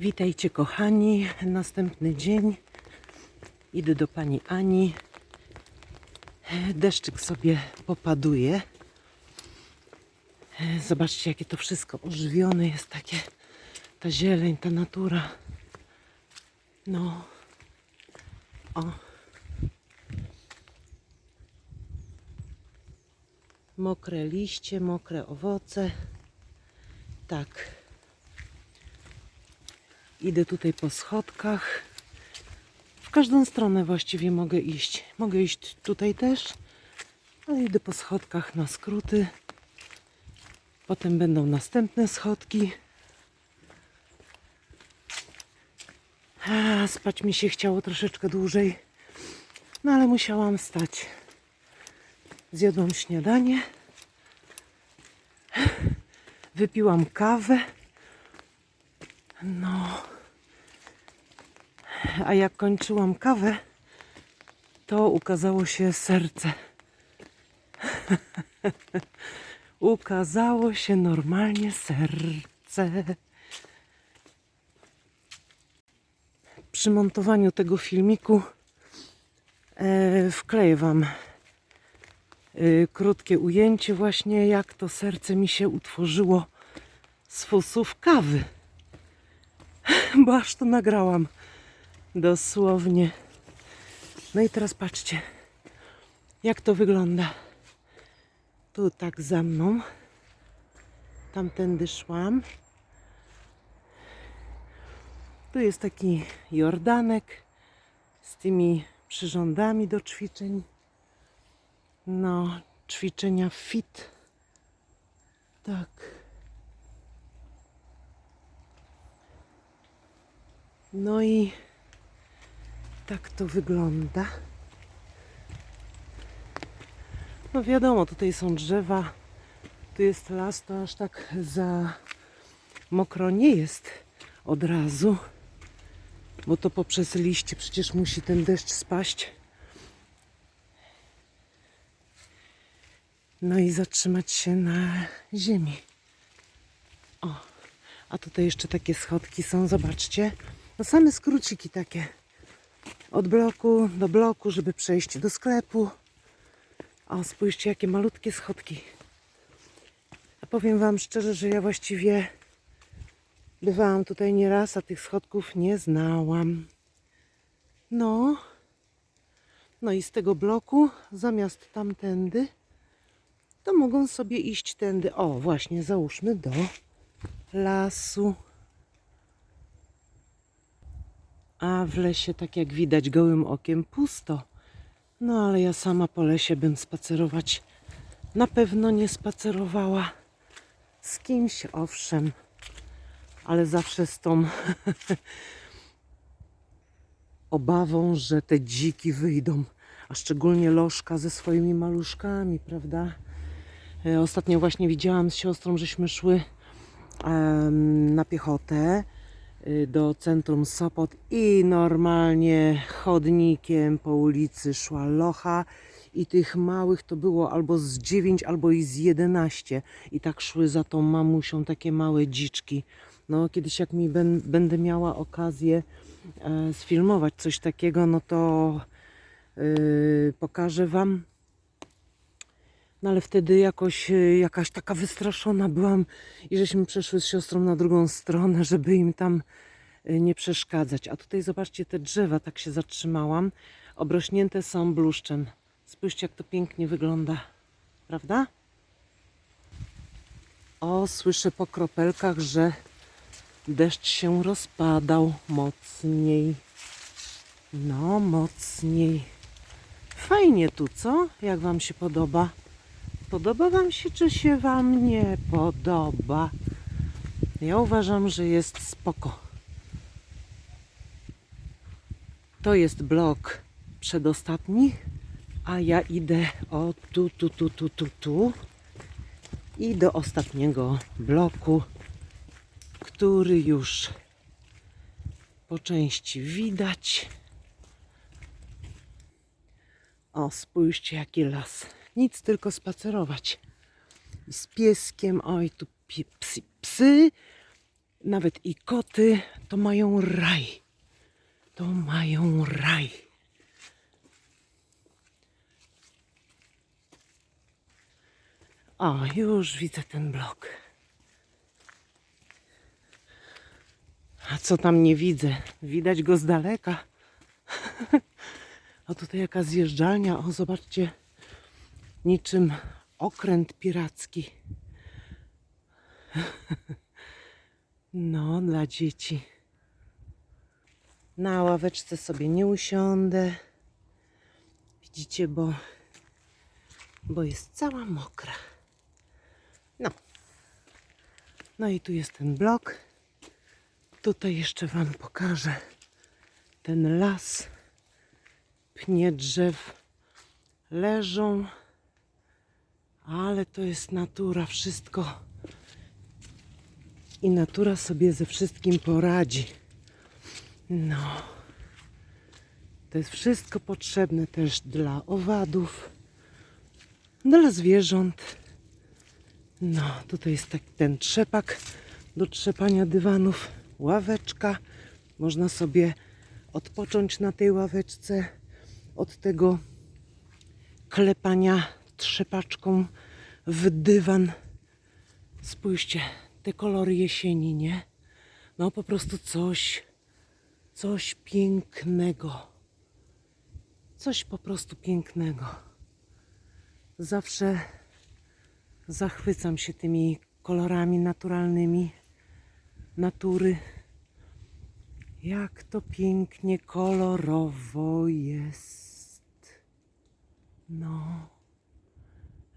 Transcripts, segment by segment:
Witajcie kochani, następny dzień. Idę do pani Ani. Deszczyk sobie popaduje. Zobaczcie, jakie to wszystko ożywione jest, takie ta zieleń, ta natura. No. O. Mokre liście, mokre owoce. Tak. Idę tutaj po schodkach. W każdą stronę właściwie mogę iść. Mogę iść tutaj też, ale idę po schodkach na skróty. Potem będą następne schodki. A, spać mi się chciało troszeczkę dłużej, no ale musiałam wstać. Zjadłam śniadanie. Wypiłam kawę. No. A jak kończyłam kawę, to ukazało się serce. ukazało się normalnie serce. Przy montowaniu tego filmiku e, wkleję Wam e, krótkie ujęcie właśnie jak to serce mi się utworzyło z fusów kawy. Bo aż to nagrałam. Dosłownie. No i teraz patrzcie, jak to wygląda. Tu tak za mną. Tamtędy szłam. Tu jest taki jordanek z tymi przyrządami do ćwiczeń. No, ćwiczenia fit. Tak. No i tak to wygląda. No wiadomo, tutaj są drzewa, tu jest las, to aż tak za mokro nie jest od razu, bo to poprzez liście przecież musi ten deszcz spaść. No i zatrzymać się na ziemi. O, a tutaj jeszcze takie schodki są, zobaczcie. No same skróciki takie. Od bloku do bloku, żeby przejść do sklepu. O, spójrzcie, jakie malutkie schodki. A powiem Wam szczerze, że ja właściwie bywałam tutaj nieraz, a tych schodków nie znałam. No. No i z tego bloku, zamiast tamtędy, to mogą sobie iść tędy. O, właśnie, załóżmy do lasu. A w lesie, tak jak widać gołym okiem, pusto. No ale ja sama po lesie bym spacerować na pewno nie spacerowała. Z kimś owszem, ale zawsze z tą obawą, że te dziki wyjdą, a szczególnie lożka ze swoimi maluszkami, prawda? E, Ostatnio właśnie widziałam z siostrą, żeśmy szły na piechotę do centrum Sopot i normalnie chodnikiem po ulicy szła locha i tych małych to było albo z 9, albo i z 11 i tak szły za tą mamusią takie małe dziczki. No kiedyś jak mi ben, będę miała okazję e, sfilmować coś takiego, no to y, pokażę Wam. No ale wtedy jakoś y, jakaś taka wystraszona byłam i żeśmy przeszły z siostrą na drugą stronę, żeby im tam y, nie przeszkadzać. A tutaj zobaczcie te drzewa, tak się zatrzymałam. Obrośnięte są bluszczem. Spójrzcie jak to pięknie wygląda. Prawda? O, słyszę po kropelkach, że deszcz się rozpadał mocniej. No, mocniej. Fajnie tu, co? Jak Wam się podoba? Podoba Wam się, czy się Wam nie podoba? Ja uważam, że jest spoko. To jest blok przedostatni, a ja idę o tu, tu, tu, tu, tu, tu i do ostatniego bloku, który już po części widać. O, spójrzcie jaki las. Nic, tylko spacerować. I z pieskiem, oj tu psy, psy nawet i koty to mają raj. To mają raj. O, już widzę ten blok. A co tam nie widzę? Widać go z daleka. A tutaj jaka zjeżdżalnia. O, zobaczcie. Niczym okręt piracki. No, dla dzieci. Na ławeczce sobie nie usiądę. Widzicie, bo, bo jest cała mokra. No. No i tu jest ten blok. Tutaj jeszcze Wam pokażę ten las. Pnie drzew leżą, ale to jest natura, wszystko. I natura sobie ze wszystkim poradzi. No. To jest wszystko potrzebne też dla owadów, dla zwierząt. No, tutaj jest tak ten trzepak do trzepania dywanów, ławeczka. Można sobie odpocząć na tej ławeczce od tego klepania trzepaczką w dywan. Spójrzcie, te kolory jesieni, nie? No po prostu coś, coś pięknego. Coś po prostu pięknego. Zawsze zachwycam się tymi kolorami naturalnymi natury. Jak to pięknie kolorowo jest. No,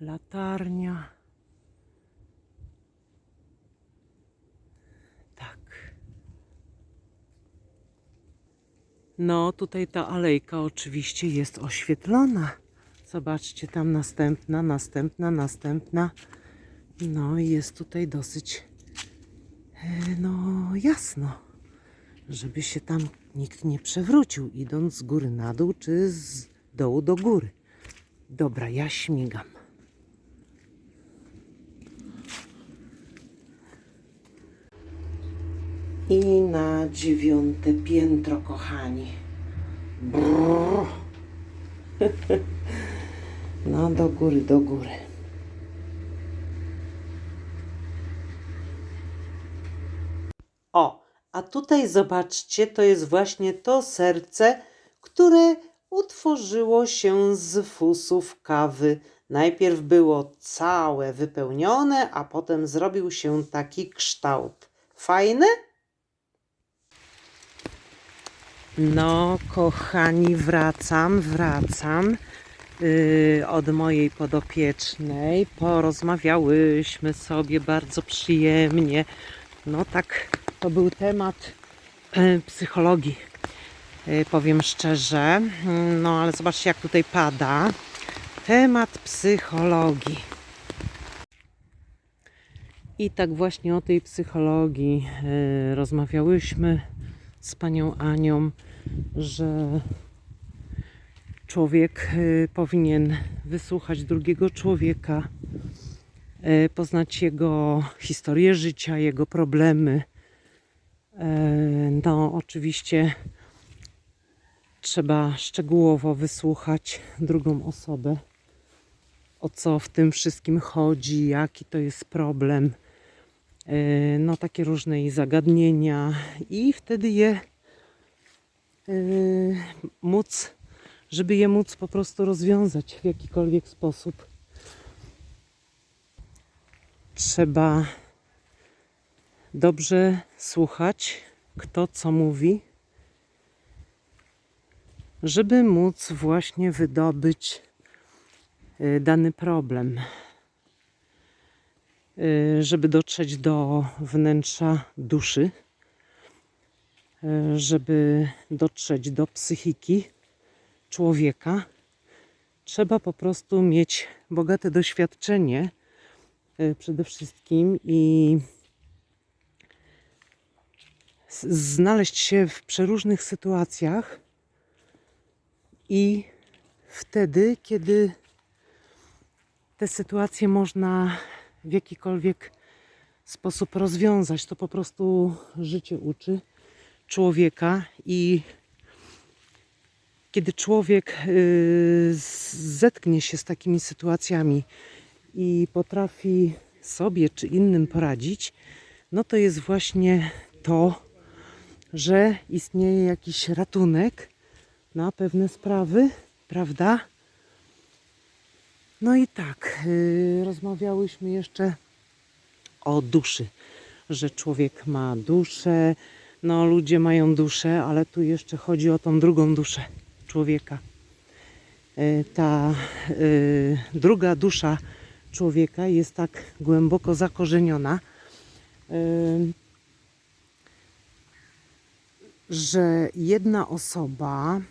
latarnia. Tak. No, tutaj ta alejka oczywiście jest oświetlona. Zobaczcie, tam następna, następna, następna. No i jest tutaj dosyć, e, no jasno, żeby się tam nikt nie przewrócił, idąc z góry na dół, czy z dołu do góry. Dobra, ja śmigam. I na dziewiąte piętro, kochani. Brrr. No, do góry, do góry. O, a tutaj zobaczcie, to jest właśnie to serce, które utworzyło się z fusów kawy. Najpierw było całe wypełnione, a potem zrobił się taki kształt. Fajne? No, kochani, wracam, wracam yy, od mojej podopiecznej. Porozmawiałyśmy sobie bardzo przyjemnie. No tak, to był temat yy, psychologii. Yy, powiem szczerze. No ale zobaczcie, jak tutaj pada. Temat psychologii. I tak właśnie o tej psychologii yy, rozmawiałyśmy z panią Anią, że człowiek y, powinien wysłuchać drugiego człowieka, y, poznać jego historię życia, jego problemy. Y, No, oczywiście trzeba szczegółowo wysłuchać drugą osobę, o co w tym wszystkim chodzi, jaki to jest problem. No, takie różne zagadnienia, i wtedy je móc żeby je móc po prostu rozwiązać w jakikolwiek sposób. Trzeba dobrze słuchać, kto co mówi, żeby móc właśnie wydobyć y, dany problem, Y, żeby dotrzeć do wnętrza duszy, y, żeby dotrzeć do psychiki człowieka, trzeba po prostu mieć bogate doświadczenie y, przede wszystkim i znaleźć się w przeróżnych sytuacjach i wtedy, kiedy te sytuacje można w jakikolwiek sposób rozwiązać. To po prostu życie uczy człowieka i kiedy człowiek y, zetknie się z takimi sytuacjami i potrafi sobie czy innym poradzić, no to jest właśnie to, że istnieje jakiś ratunek na pewne sprawy, prawda? No i tak, y, rozmawiałyśmy jeszcze o duszy, że człowiek ma duszę, no ludzie mają duszę, ale tu jeszcze chodzi o tą drugą duszę człowieka. Y, Ta y, druga dusza człowieka jest tak głęboko zakorzeniona, y, że jedna osoba,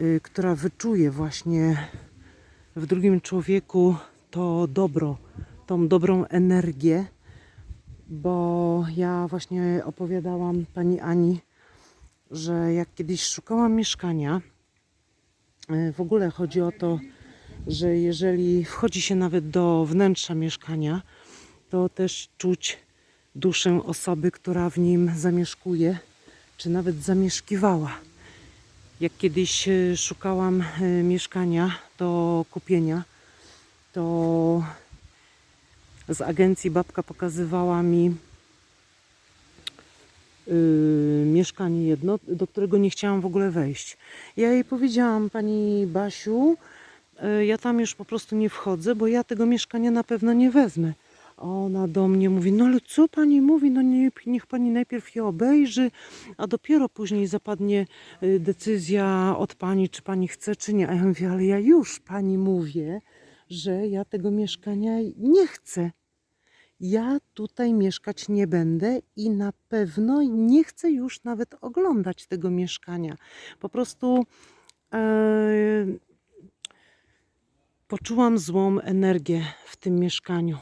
y, która wyczuje właśnie w drugim człowieku to dobro, tą dobrą energię, bo ja właśnie opowiadałam pani Ani, że jak kiedyś szukałam mieszkania, y, w ogóle chodzi o to, że jeżeli wchodzi się nawet do wnętrza mieszkania, to też czuć duszę osoby, która w nim zamieszkuje, czy nawet zamieszkiwała. Jak kiedyś e, szukałam e, mieszkania do kupienia, to z agencji babka pokazywała mi y, mieszkanie jedno, do którego nie chciałam w ogóle wejść. Ja jej powiedziałam, pani Basiu, y, ja tam już po prostu nie wchodzę, bo ja tego mieszkania na pewno nie wezmę. Ona do mnie mówi, no ale co pani mówi, no nie, niech pani najpierw je obejrzy, a dopiero później zapadnie y, decyzja od pani, czy pani chce, czy nie. A ja mówię, ale ja już pani mówię, że ja tego mieszkania nie chcę. Ja tutaj mieszkać nie będę i na pewno nie chcę już nawet oglądać tego mieszkania. Po prostu e, poczułam złą energię w tym mieszkaniu.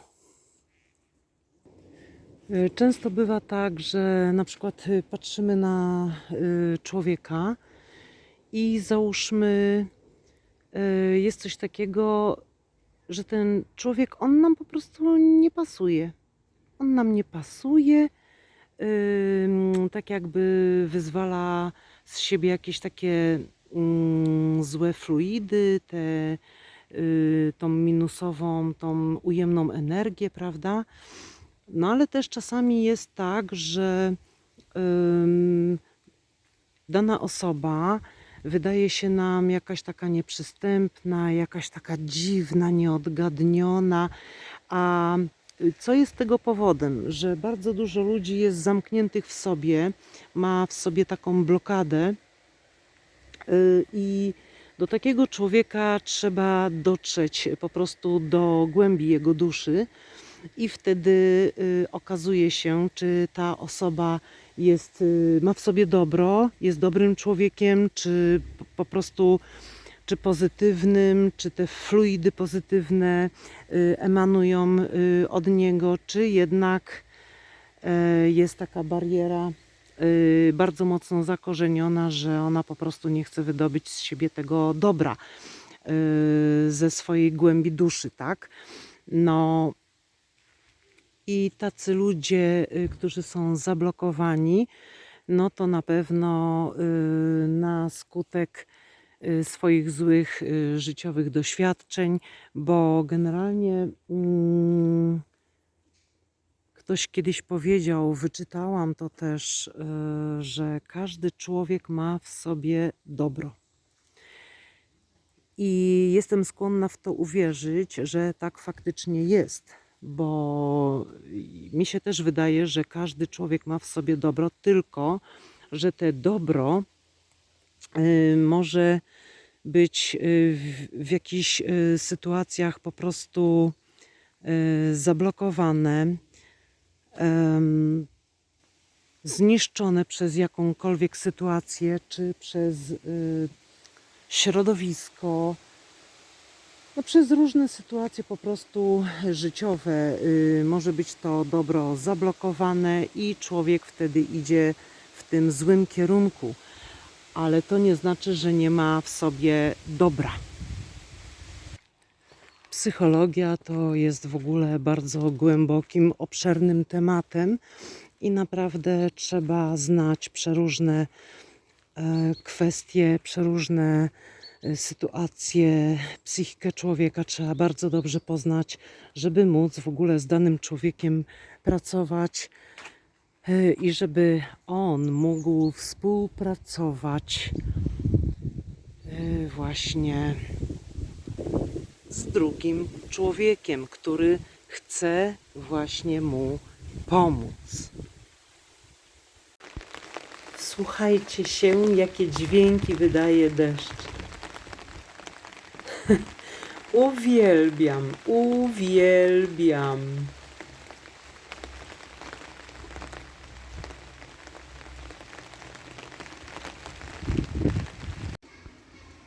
E, Często bywa tak, że na przykład y, patrzymy na człowieka i załóżmy, jest coś takiego, że ten człowiek, on nam po prostu nie pasuje. On nam nie pasuje, ym, tak jakby wyzwala z siebie jakieś takie mm, złe fluidy, te, y, tą minusową, tą ujemną energię, prawda? No ale też czasami jest tak, że ym, dana osoba wydaje się nam jakaś taka nieprzystępna, jakaś taka dziwna, nieodgadniona. A y, co jest tego powodem? Że bardzo dużo ludzi jest zamkniętych w sobie, ma w sobie taką blokadę y, i do takiego człowieka trzeba dotrzeć po prostu do głębi jego duszy i wtedy y, okazuje się, czy ta osoba jest, y, ma w sobie dobro, jest dobrym człowiekiem, czy po- prostu czy pozytywnym, czy te fluidy pozytywne y, emanują od niego, czy jednak y, jest taka bariera bardzo mocno zakorzeniona, że ona po prostu nie chce wydobyć z siebie tego dobra ze swojej głębi duszy, tak? No, i tacy ludzie, y, którzy są zablokowani, no to na pewno y, na skutek y, swoich złych życiowych doświadczeń, bo generalnie mm, ktoś kiedyś powiedział, wyczytałam to też, że każdy człowiek ma w sobie dobro. I jestem skłonna w to uwierzyć, że tak faktycznie jest, bo mi się też wydaje, że każdy człowiek ma w sobie dobro, tylko że te dobro y, może być y, w, w jakichś y, sytuacjach po prostu zablokowane, zniszczone przez jakąkolwiek sytuację, czy przez środowisko, no, przez różne sytuacje po prostu życiowe. y, Może być to dobro zablokowane i człowiek wtedy idzie w tym złym kierunku, ale to nie znaczy, że nie ma w sobie dobra. Psychologia to jest w ogóle bardzo głębokim, obszernym tematem i naprawdę trzeba znać przeróżne e, kwestie, przeróżne sytuacje, psychikę człowieka trzeba bardzo dobrze poznać, żeby móc w ogóle z danym człowiekiem pracować e, i żeby on mógł współpracować e, właśnie z drugim człowiekiem, który chce właśnie mu pomóc. Słuchajcie się, jakie dźwięki wydaje deszcz. Uwielbiam, uwielbiam.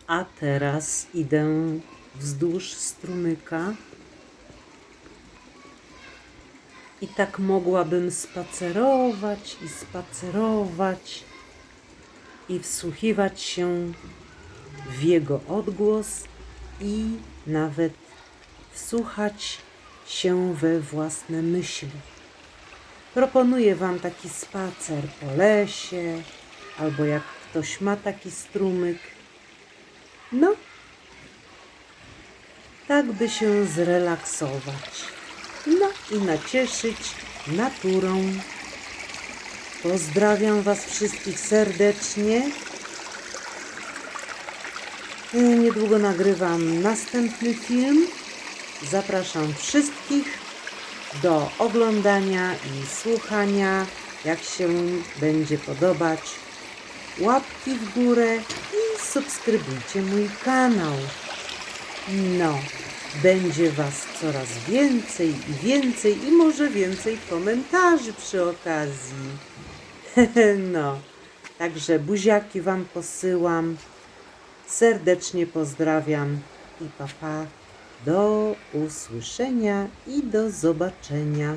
A teraz idę wzdłuż strumyka. I tak mogłabym spacerować i spacerować i wsłuchiwać się w jego odgłos i nawet wsłuchać się we własne myśli. Proponuję Wam taki spacer po lesie, albo jak ktoś ma taki strumyk. No, tak by się zrelaksować. No i nacieszyć naturą. Pozdrawiam Was wszystkich serdecznie. Niedługo nagrywam następny film. Zapraszam wszystkich do oglądania i słuchania, jak się będzie podobać. Łapki w górę i subskrybujcie mój kanał. No, będzie Was coraz więcej i więcej i może więcej komentarzy przy okazji. no, także buziaki Wam posyłam. Serdecznie pozdrawiam i papa. Do usłyszenia i do zobaczenia.